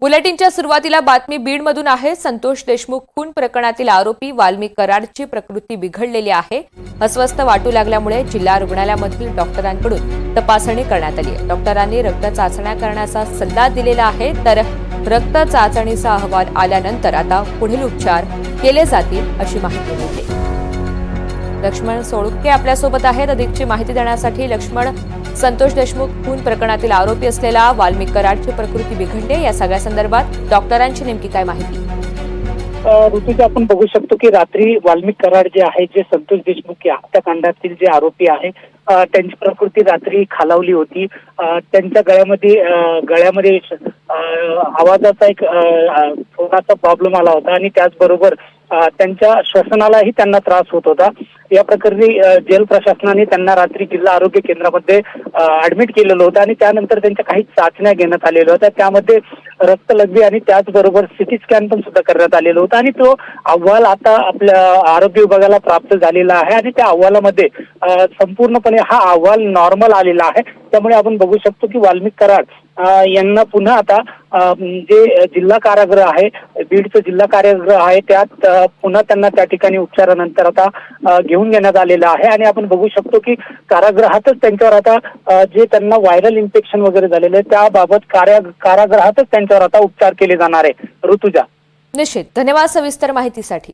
बुलेटिनच्या सुरुवातीला बातमी बीडमधून आहे. संतोष देशमुख खून प्रकरणातील आरोपी वाल्मी कराडची प्रकृती बिघडलेली आहे. अस्वस्थ वाटू लागल्यामुळे जिल्हा रुग्णालयामधील डॉक्टरांकडून तपासणी करण्यात आली आहे. डॉक्टरांनी रक्त चाचण्या करण्याचा सल्ला दिलेला आहे तर रक्त चाचणीचा अहवाल आल्यानंतर आता पुढील उपचार केले जातील अशी माहिती मिळते. लक्ष्मण सोळुके आपल्यासोबत आहेत. अधिकची माहिती देण्यासाठी लक्ष्मण संतोष देशमुख खून प्रकरणातील आरोपी असलेला वाल्मिक कराडची प्रकृती बिघडणे या सगळ्या संदर्भात डॉक्टरांची नेमकी काय माहिती? ऋतुजा आपण बघू शकतो की रात्री वाल्मिक कराड जे आहे जे संतोष देशमुख या हत्याकांडातील जे आरोपी आहे त्यांची प्रकृती रात्री खालावली होती. त्यांच्या गळ्यामध्ये गळ्यामध्ये आवाजाचा एक थोडासा प्रॉब्लेम आला होता आणि त्याचबरोबर त्यांच्या श्वसनालाही त्यांना त्रास होत होता. या प्रकरणी जेल प्रशासनाने त्यांना रात्री जिल्हा आरोग्य केंद्रामध्ये ऍडमिट केलेलं होतं आणि त्यानंतर त्यांच्या काही चाचण्या घेण्यात आलेल्या होत्या. त्यामध्ये रक्त लघवी आणि त्याचबरोबर सिटी स्कॅन पण सुद्धा करण्यात आलेलं होतं. आणि तो अहवाल आता आपल्या आरोग्य विभागाला प्राप्त झालेला आहे आणि त्या अहवालामध्ये संपूर्णपणे हा अहवाल नॉर्मल आलेला आहे. त्यामुळे आपण बघू शकतो की वाल्मिक कराड यांना पुन्हा आता जे जिल्हा कारागृह आहे बीडचं जिल्हा कारागृह आहे त्यात पुन्हा त्यांना त्या ठिकाणी उपचारानंतर आता घेऊन घेण्यात आलेलं आहे. आणि आपण बघू शकतो की कारागृहातच त्यांच्यावर आता जे त्यांना व्हायरल इन्फेक्शन वगैरे झालेलं आहे त्याबाबत कार्या कारागृहातच त्यांच्यावर आता उपचार केले जाणार आहे. ऋतुजा. निश्चित. धन्यवाद सविस्तर माहितीसाठी.